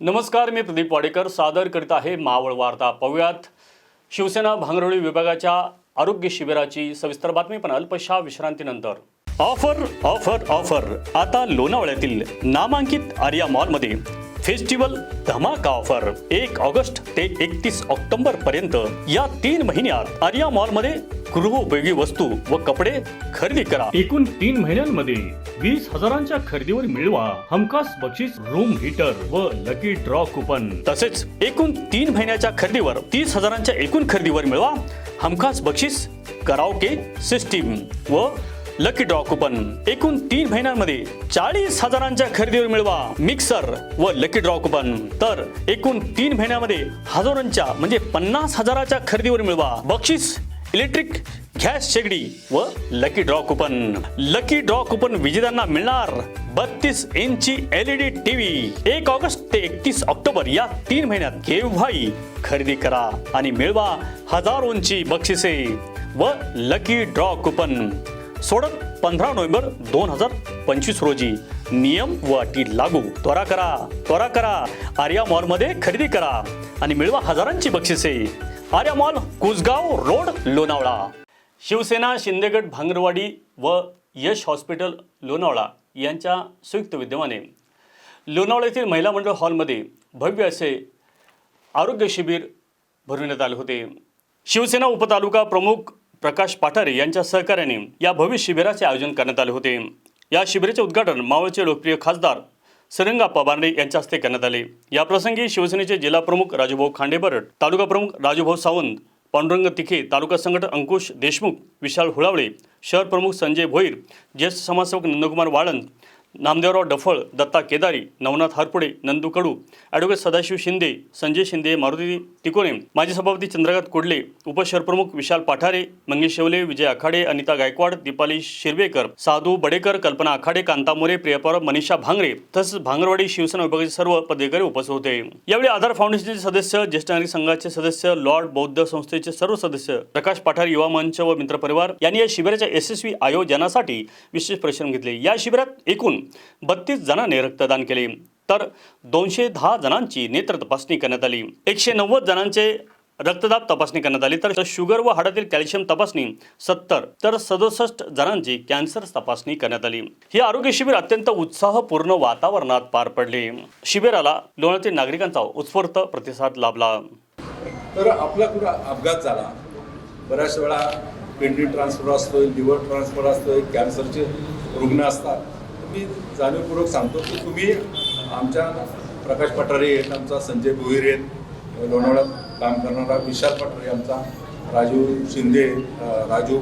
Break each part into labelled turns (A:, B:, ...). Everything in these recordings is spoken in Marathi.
A: नमस्कार मी प्रदीप वाडेकर. सादर करीत आहे मावळ वार्ता. पाहुयात शिवसेना भांगरोळी विभागाच्या आरोग्य शिबिराची सविस्तर बातमी पण अल्पशा विश्रांतीनंतर. Offer offer offer. आता लोणावळ्यातील नामांकित आर्या मॉलमध्ये फेस्टिवल धमाका ऑफर. एक ऑगस्ट ते एकतीस ऑक्टोबर पर्यंत या तीन महिन्यात आर्या मॉलमध्ये गृहोपयोगी वस्तू व कपडे खरेदी करा. एकूण तीन महिन्यांमध्ये वीस हजारांच्या खरेदीवर मिळवा हमखास बक्षीस रूम हीटर व लकी ड्रॉ कुपन तसेच एकूण तीन महिन्याच्या खरेदीवर तीस हजारांच्या एकूण खरेदीवर मिळवा हमखास बक्षीस कराओके सिस्टीम व लकी ड्रॉ कुपन एकूण तीन महिन्यांमध्ये चाळीस हजारांच्या खरेदीवर मिळवा मिक्सर व लकी ड्रॉ कुपन तर एकूण तीन महिन्यामध्ये हजारांच्या म्हणजे पन्नास हजाराच्या खरेदीवर मिळवा बक्षीस इलेक्ट्रिक गॅस शेगडी व lucky draw coupon. Lucky draw coupon विजेत्यांना मिळणार बत्तीस इंची एलईडी टीव्ही एक ऑगस्ट ते एकतीस ऑक्टोबर या तीन महिन्यात केव्हाही खरेदी करा आणि मिळवा हजारोंची बक्षिसे व लकी ड्रॉ कुपन. सोडत पंधरा नोव्हेंबर दोन हजार पंचवीस रोजी नियम व अटी लागू. त्वरा करा त्वरा करा. आर्या मॉलमध्ये खरेदी करा आणि मिळवा हजारांची बक्षिसे. Arya mall Kusgaon road Lonavala. Shiv Sena Shindegad Bhangarwadi व यश हॉस्पिटल लोणावळा यांच्या संयुक्त विद्यमाने. लोणावळा येथील महिला मंडळ हॉलमध्ये भव्य असे आरोग्य शिबिर भरविण्यात आले होते. शिवसेना उपतालुका प्रमुख प्रकाश पाठारे यांच्या सहकार्याने या भव्य शिबिराचे आयोजन करण्यात आले होते. या शिबिराचे उद्घाटन मावळचे लोकप्रिय खासदार सरंगा बारणे यांच्या हस्ते करण्यात आले. याप्रसंगी शिवसेनेचे जिल्हा प्रमुख राजूभाऊ खांडेबरट तालुका प्रमुख राजूभाऊ सावंत पांडुरंग तिखे तालुका संघटक अंकुश देशमुख विशाल हुळावळे शहर प्रमुख संजय भोईर ज्येष्ठ समाजसेवक नंदकुमार वाळंद नामदेवराव डफळ दत्ता केदारी नवनाथ हरपुडे नंदू कडू ॲडव्होकेट सदाशिव शिंदे संजय शिंदे मारुती तिकोने माजी सभापती चंद्रकांत कोडले उपशहरप्रमुख विशाल पाठारे मंगेश शेवले विजय आखाडे अनिता गायकवाड दीपाली शिरवेकर साधू बडेकर कल्पना आखाडे कांता मोरे प्रियपर मनीषा भांगरे तसंच भांगरवाडी शिवसेना विभागाचे सर्व पदाधिकारी उपस्थित होते. यावेळी आधार फाउंडेशनचे सदस्य ज्येष्ठ नागरिक संघाचे सदस्य लॉर्ड बौद्ध संस्थेचे सर्व सदस्य प्रकाश पाठार युवा मंच व मित्र परिवार यांनी या शिबिराच्या यशस्वी आयोजनासाठी विशेष परिश्रम घेतले. या शिबिरात एकूण बत्तीस जणांनी रक्तदान केले. तर दोनशे दहा जणांची नेत्र तपासणी करण्यात आली. एकशे नव्वद जणांचे रक्तदाब तपासणी करण्यात आली. तर शुगर व हाडातील कॅल्शियम तपासणी सत्तर. तर सदुसष्ट जणांची कॅन्सर तपासणी करण्यात आली. हे आरोग्य शिबिर अत्यंत उत्साहपूर्ण वातावरणात पार पडले. शिबिराला लोणातील नागरिकांचा उत्स्फूर्त प्रतिसाद लाभला.
B: तर आपला कुठं अपघात झाला? बऱ्याच वेळा किडनी ट्रान्सफर असतोय लिव्हर ट्रान्सफर असतोय कॅन्सरचे रुग्ण असतात. मी जाणीवपूर्वक सांगतो की तुम्ही आमच्या प्रकाश पठारे आहेत आमचा संजय भोईर आहेत लोणावळ्यात काम करणारा विशाल पठारे आमचा राजू शिंदे राजू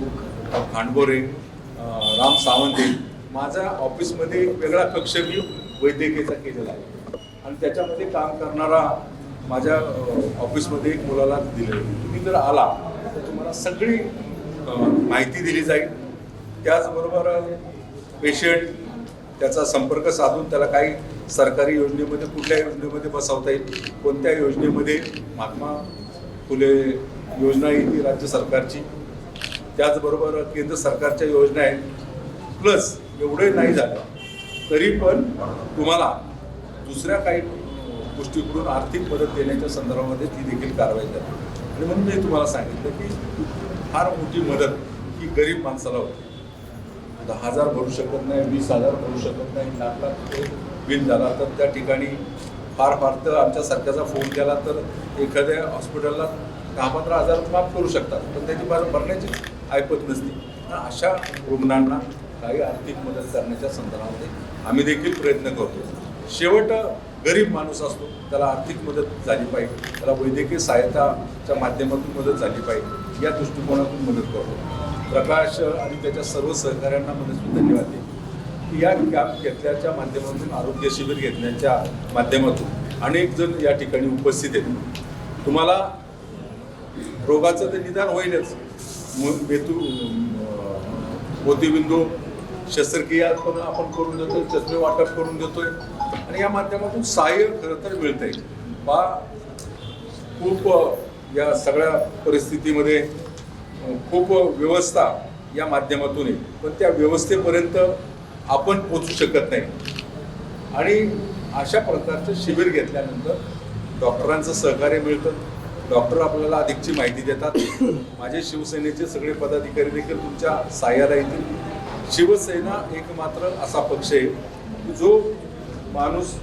B: खांडबोरे राम सावंत आहेत. माझ्या ऑफिसमध्ये एक वेगळा कक्ष मी वैद्यकीयचा केलेला आहे. आणि त्याच्यामध्ये काम करणारा माझ्या ऑफिसमध्ये एक मुलाला दिलं तुम्ही जर आला तर तुम्हाला सगळी माहिती दिली जाईल. त्याचबरोबर पेशंट त्याचा संपर्क साधून त्याला काही सरकारी योजनेमध्ये कुठल्या योजनेमध्ये बसवता येईल कोणत्या योजनेमध्ये महात्मा फुले योजना आहे ती राज्य सरकारची. त्याचबरोबर केंद्र सरकारच्या योजना आहेत. प्लस एवढे नाही झालं तरी पण तुम्हाला दुसऱ्या काही गोष्टीकडून आर्थिक मदत देण्याच्या संदर्भामध्ये ती देखील कारवाई झाली आणि म्हणून मी तुम्हाला सांगितलं की फार मोठी मदत ही गरीब माणसाला होती. दहा हजार भरू शकत नाही वीस हजार भरू शकत नाही लाख लाख बिल झाला. तर त्या ठिकाणी फार फार तर आमच्यासारख्याचा फोन केला तर एखाद्या हॉस्पिटलला दहा पंधरा हजार माफ करू शकतात. पण त्याची बाजू भरण्याची ऐपत नसते. तर अशा रुग्णांना काही आर्थिक मदत करण्याच्या संदर्भामध्ये आम्ही देखील प्रयत्न करतो. शेवट गरीब माणूस असतो त्याला आर्थिक मदत झाली पाहिजे. त्याला वैद्यकीय सहायताच्या माध्यमातून मदत झाली पाहिजे. या दृष्टिकोनातून मदत करतो. प्रकाश आणि त्याच्या सर्व सहकाऱ्यांना मनस्वी धन्यवाद देईल की या कॅम्प घेतल्याच्या माध्यमातून आरोग्य शिबिर घेतल्याच्या माध्यमातून अनेक जण या ठिकाणी उपस्थित आहेत. तुम्हाला रोगाचं तर निदान होईलच. मेतू मोतीबिंदू शस्त्रक्रिया पण आपण करून देतोय चष्मे वाटप करून देतोय. आणि या माध्यमातून सहाय्य खरं तर मिळतंय. बा खूप या सगळ्या परिस्थितीमध्ये खूप व्यवस्था या माध्यमातून येईल पण त्या व्यवस्थेपर्यंत आपण पोचू शकत नाही. आणि अशा प्रकारचं शिबिर घेतल्यानंतर डॉक्टरांचं सहकार्य मिळतं. डॉक्टर आपल्याला अधिकची माहिती देतात. माझे शिवसेनेचे सगळे पदाधिकारी देखील तुमच्या साह्याला येतील. शिवसेना एकमात्र असा पक्ष आहे की जो माणूस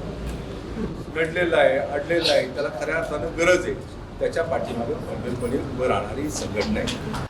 B: घडलेला आहे अडलेला आहे त्याला खऱ्या अर्थानं गरज आहे. त्याच्या पाठीमागे खंबीरपणे उभं राहणारी संघटना आहे.